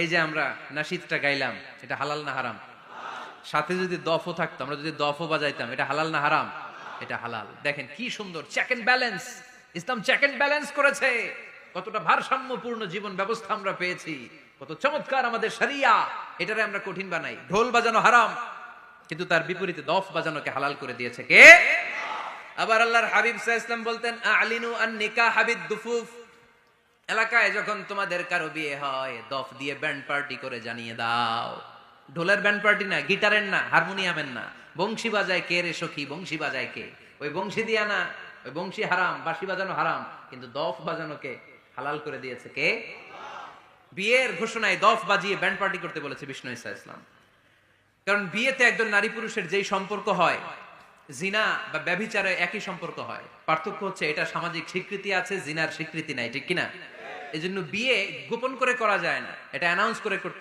এই যে আমরা নাশিদটা গাইলাম, এটা হালাল না হারাম? সাথে যদি দফও থাকতো, আমরা যদি দফও বাজাইতাম, এটা হালাল না হারাম? এটা হালাল। দেখেন কি সুন্দর check and balance Islam check and balance করেছে। কতটা ভারসাম্যপূর্ণ জীবন ব্যবস্থা আমরা পেয়েছি। কত চমৎকার আমাদের শরিয়া। এটারে আমরা কঠিন বানাই। ঢোল বাজানো হারাম, কিন্তু তার বিপরীতে দফ বাজানোকে হালাল করে দিয়েছে কে? আবার আল্লাহর হাবিব আলাইহি ওয়াসাল্লাম বলতেন, আলিনু আন নিকাহ হাবিদ দুফুফ এলাকায় যখন তোমাদের কারও বিয়ে হয়, দফ দিয়ে ব্যান্ড পার্টি করে জানিয়ে দাও। ঢোলের ব্যান্ড পার্টি না, গিটারের না, হারমোনিয়ামের না। বংশী বাজায় কে রে সখী, বংশী বাজায় কে? ওই বংশী দিয়া না, ওই বংশী হারাম, বাঁশি বাজানো হারাম, কিন্তু দফ বাজানোকে হালাল করে দিয়েছে কে? বিয়ের ঘোষণায় দফ বাজিয়ে ব্যান্ড পার্টি করতে বলেছে বিষ্ণু ইসা ইসলাম। কারণ বিয়েতে একজন নারী পুরুষের যেই সম্পর্ক হয়, জিনা বা ব্যভিচারে একই সম্পর্ক হয়। পার্থক্য হচ্ছে এটা সামাজিক স্বীকৃতি আছে, জিনার স্বীকৃতি নাই, ঠিক কিনা? এই জন্য বিয়ে গোপন করে করা যায় না। এটা অ্যানাউন্স করে করতে